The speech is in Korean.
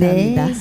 감사합니다. 네,